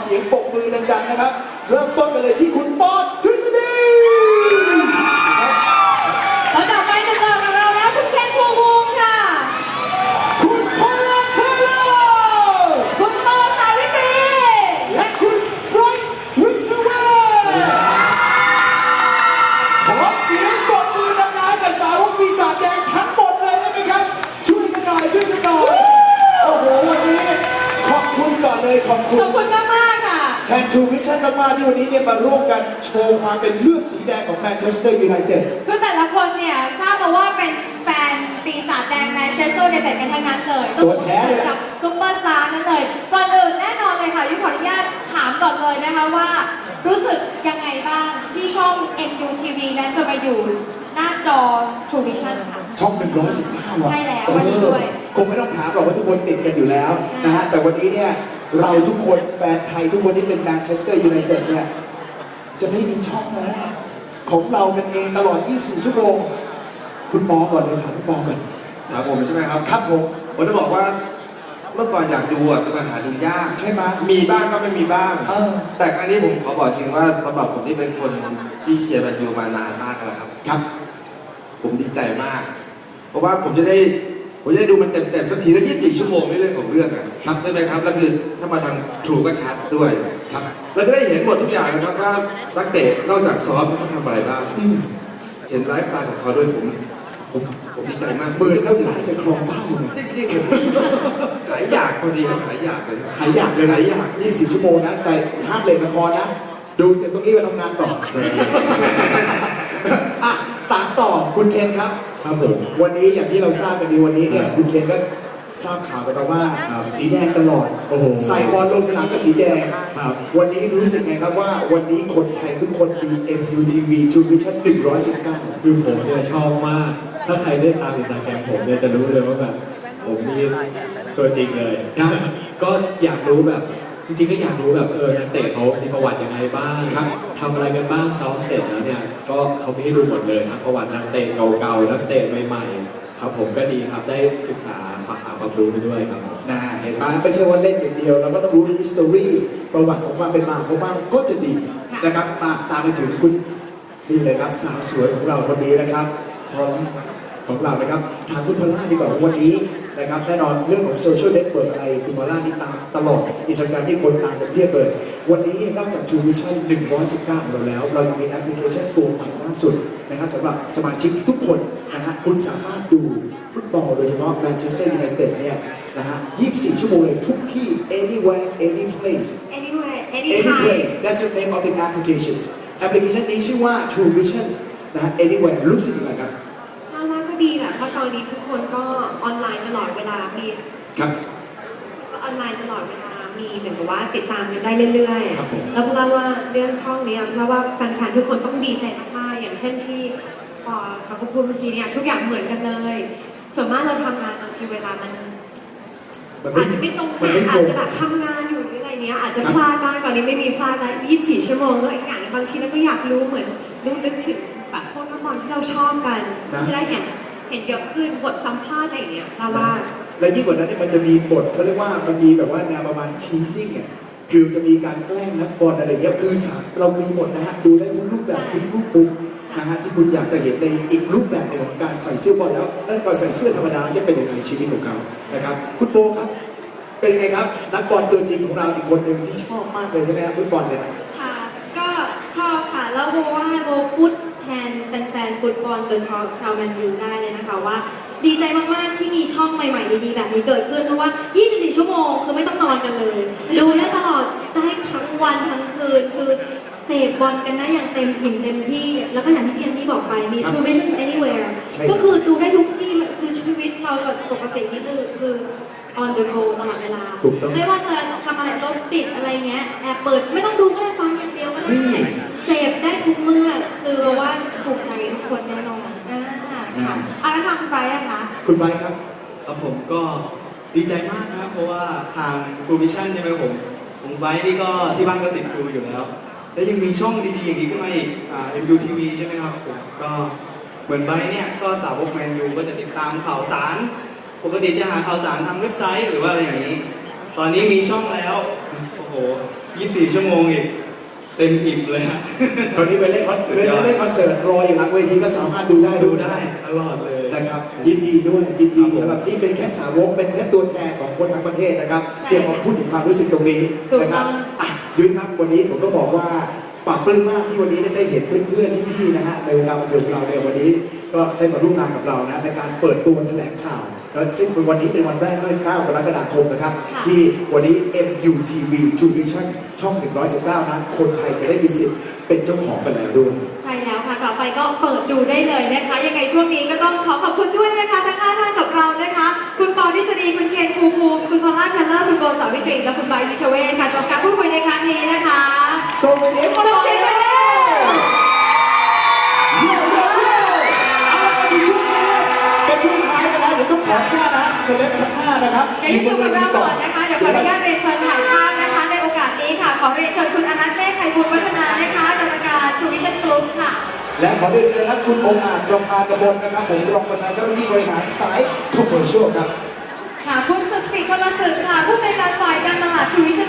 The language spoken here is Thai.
เสียงปกมือดังๆนะครับ เริ่มต้น แทนทูวิชั่นมากๆที่วันนี้เนี่ยมาร่วมกันโชว์ความเป็นเลือดสีแดงของแมนเชสเตอร์ยูไนเต็ด คือแต่ละคนเนี่ยทราบมาว่าเป็นแฟนปีศาจแดงแมนเชสเตอร์ยูไนเต็ดกันทั้งนั้นเลยตัวแท้เลยนะกับซุปเปอร์สตาร์นั้นเลย ก่อนอื่นแน่นอนเลยค่ะยุขออนุญาตถามก่อนเลยนะคะว่า รู้สึกยังไงบ้างที่ช่อง MUTV นั้นจะมาอยู่ หน้าจอ True Vision ค่ะ ช่อง 119อะใช่แล้ววันนี้ด้วย เออคงไม่ต้องถามหรอกว่าทุกคนติดกันอยู่แล้วนะฮะ แต่วันนี้เนี่ย เราทุกคนแฟนไทยทุกคนที่เป็นแมนเชสเตอร์ยูไนเต็ดเนี่ย จะได้มีช่องแล้วของเรากันเองตลอด 24 ชั่วโมง คุณปอก่อนเลยถามคุณปอก่อนถามผมใช่ไหมครับครับผมผมจะบอกว่าเมื่อก่อนอยากดูอะแต่มันหาดูยาก ใช่ไหมมีบ้างก็ไม่มีบ้าง เออ แต่ครั้งนี้ผมขอบอกจริงว่าสำหรับผมที่เป็นคนที่เชียร์แมนยูมานานมากแล้วครับ ครับ ผมดีใจมาก เพราะว่าผมจะได้ผมจะได้ดูมันเต็มๆสักทีละ24 ชั่วโมงในเรื่องของเรื่องอะครับใช่ไหมครับแล้วคือถ้ามาทางทรูก็ชัดด้วยครับเราจะได้เห็นหมดทุกอย่างนะครับว่านักเตะนอกจากซ้อมเขาทำอะไรบ้างอืมเห็นไลฟ์สไตล์ของเขาด้วยผมผมผมดีใจมากเบิร์นแล้วหลายจะครองเบ้าเนี่ยจริงๆผมหายอยากพอดีครับหายอยากเลยครับหายอยากเลยนะหายอยาก24ชั่วโมงนะแต่ห้ามเบรกละครนะดูเสร็จต้องรีบไปทำงานต่ออะตามต่อ คุณเคนครับ ครับผม วันนี้อย่างที่เราทราบกันดีวันนี้เนี่ยคุณเคนก็ทราบข่าวกันมาว่าครับสีแดงตลอดโอ้โหใส่บอลลงสนามก็สีแดง ครับ วันนี้รู้สึกไงครับว่าวันนี้คนไทยทุกคนมี MUTV True Vision 119 คือผมเนี่ยชอบมาก ถ้าใครได้ตามอินสตาแกรมผมเนี่ยจะรู้เลยว่าแบบผมนี่ตัวจริงเลย นะ ก็อยากรู้แบบ จริงๆก็อยากรู้แบบเออนักเตะเขามีประวัติยังไงบ้างครับทำอะไรกันบ้างซ้อมเสร็จแล้วเนี่ยก็เขาไม่ให้ดูหมดเลยครับประวัตินักเตะเก่าๆนักเตะใหม่ๆครับผมก็ดีครับได้ศึกษาฝากหาความรู้ไปด้วยครับผมนะเห็นไหมไม่ใช่ว่าเล่นอย่างเดียวเราก็ต้องรู้ history ประวัติของความเป็นมาของเขาบ้างก็จะดีนะครับมาตามไปถึงคุณนี่เลยครับสาวสวยของเราคนนี้นะครับพอลล่าของเรานะครับถามคุณพอลล่าดีกว่าว่าวันนี้ นะครับแน่นอนเรื่องของโซเชียลเน็ตเวิร์กอะไรคุณพอลล่านี่ตามตลอดอินสตาแกรมที่คนตามกันเพียบเลย วันนี้เนี่ยนอกจาก True Vision 119ของเราแล้ว เรายังมีแอปพลิเคชันตัวใหม่ล่าสุดนะครับสำหรับสมาชิกทุกคนนะฮะคุณสามารถดูฟุตบอลโดยเฉพาะแมนเชสเตอร์ยูไนเต็ดเนี่ยนะฮะ24 ชั่วโมงเลยทุกที่ anywhere any place anywhere any anytime place that's the name of the applications แอปพลิเคชันนี้ชื่อว่า True Visions นะฮะ anywhere รู้สึกยังไงครับเราว่าก็ ดีแหละเพราะตอนนี้ทุกคนก็ออนไลน์ตลอดเวลา มีครับ ออนไลน์ตลอดเวลา มีเหมือนกับว่าติดตามกันได้เรื่อยครับผม ๆ แล้วเพราะว่าเรื่องช่องเนี้ยเพราะว่าแฟนๆทุกคนต้องดีใจมากๆอย่างเช่นที่ปอเขาก็พูดเมื่อกี้เนี่ยทุกอย่างเหมือนกันเลย ส่วนมากเราทำงานบางทีเวลามัน มันอาจจะไม่ตรงมันไม่ตอารจงจะแบบทำงานอยู่หรืออะไรเนี้ยอาจจะครับพลาดบ้างตอนนี้ไม่มีพลาดแล้ว24 ชั่วโมงก็อีกอย่างหนึงบางทีเราก็อยากรู้เหมือนรู้ลึกถึงแบบพวกนักบอลที่เราชอบกันนะจะได้เห็น เห็นเยอะขึ้นบทสัมภาษณ์อะไรอย่างเงี้ยเราว่า และยิ่งกว่านั้นเนี่ยมันจะมีบทเขาเรียกว่ามันมีแบบว่าแนวประมาณ teasing อะคือจะมีการแกล้งนักบอลอะไรเงี้ยคือสามเรามีหมดนะฮะดูได้ทุกรูปแบบทุกรูปมุมนะฮะที่คุณอยากจะเห็นในอีกรูปแบบหนึ่งของการใส่เสื้อบอลแล้วแล้วก็ใส่เสื้อธรรมดาจะเป็นยังไงชีวิตของเขานะครับคุณโบครับ เป็นยังไงครับ นักบอลตัวจริงของเราอีกคนหนึ่งที่ชอบมากเลยใช่ไหมครับฟุตบอลเนี่ยค่ะก็ชอบค่ะแล้วโบว่าโบพูดแทนแฟนๆฟุตบอลโดยเฉพาะชาวแมนยูได้เลยนะคะว่า ดีใจมากๆที่มีช่องใหม่ๆดีๆแบบนี้เกิดขึ้นเพราะว่า 24 ชั่วโมงคือไม่ต้องนอนกันเลย ดูได้ตลอดได้ทั้งวันทั้งคืนคือเสพบอลกันได้อย่างเต็มอิ่มเต็มที่ แล้วก็อย่างที่พี่อันนี่บอกไปมีครับ True Vision Anywhere ใช่ก็คือดูได้ทุกที่มันคือชีวิตเราแบบปกตินี่คือคือ on the go ตลอดเวลาถูกต้องไม่ว่าจะทำอะไรรถติดอะไรเงี้ยแอบเปิดไม่ต้องดูก็ได้ฟังอย่างเดียวก็ได้นี่ เสพได้ทุกเมื่อคือเพราะว่าถูกใจทุกคนแน่นอนอ่าค่ะเอาแล้วทางคุณไบรท์อะคะคุณไบร์ทครับ ครับผมก็ดีใจมากนะครับ เพราะว่าทาง True Vision ใช่ไหมครับผมผมไบร์ทนี่ก็ที่บ้านก็ติดครูอยู่แล้ว แล้วยังมีช่องดีๆอย่างนี้ขึ้นมาอีกอ่า MUTV ใช่ไหมครับผมก็เหมือนไบร์ทเนี่ยก็สาวกแมนยูก็จะติดตามข่าวสารปกติจะหาข่าวสารทางเว็บไซต์หรือว่าอะไรอย่างนี้ ตอนนี้มีช่องแล้ว โอ้โห 24 ชั่วโมงอีก เต็มอิ่มเลยฮะตอนนี้ไปเล่นคอนเสิร์ตเล่นคอนเสิร์ตรออยู่หลังเวทีก็สามารถดูได้ดูได้ตลอดเลย นะครับยินดีด้วยยินดีครับผม สำหรับนี่เป็นแค่สาวกเป็นแค่ตัวแทนของคนทั้งประเทศนะครับใช่เดี๋ยวมาพูดถึงความรู้สึกตรงนี้ถูกนะครับต้อง อะยุ้ยครับวันนี้ผมต้องบอกว่าปลาบปลื้มมากที่วันนี้ได้เห็นเพื่อนๆที่ๆนะฮะในวงการบันเทิงของเราเนี่ยวันนี้ ก็ได้มาร่วมงานกับเรานะในการเปิดตัวแถลงข่าว แล้วซึ่งเป็นวันนี้เป็นวันแรกด้วย 9 กรกฎาคมนะครับ ค่ะที่วันนี้ MUTV True Vision ช่อง 119 นั้นคนไทยจะได้มีสิทธิ์เป็นเจ้าของกันแล้วด้วย ใช่แล้วค่ะต่อไปก็เปิดดูได้เลยนะคะ ยังไงช่วงนี้ก็ต้องขอขอบคุณด้วยนะคะ ทั้งห้าท่านกับเรานะคะ คุณปอทฤษฎีคุณเคนภูมิภูมิคุณพอลล่าเทเลอร์คุณโบสาวิตรีและคุณไบร์ทวิชเวทค่ะสำหรับการพูดคุยในครั้งนี้นะคะ ส่งเสียงมาหน่อยส่งเสียงมาเลย ขออนุญาตนะเซเลบทั้งห้านะครับเดี๋ยวอยู่กับเราก่อนนะคะ เดี๋ยวขออนุญาตเรียนเชิญถ่ายภาพนะคะ ในโอกาสนี้ค่ะ ขอเรียนเชิญคุณอนันต์เมฆไพบูลย์วัฒนานะคะกรรมการทูวิชั่นกรุ๊ปค่ะ และขอเรียนเชิญนะคุณองค์อาจประภากระบนนะครับ ผมรองประธานเจ้าหน้าที่บริหารสายคอมเมอร์เชียลครับ ค่ะคุณสุดสิชลศึกค่ะผู้ในวยการฝ่ายการตลาดทูวิชั่น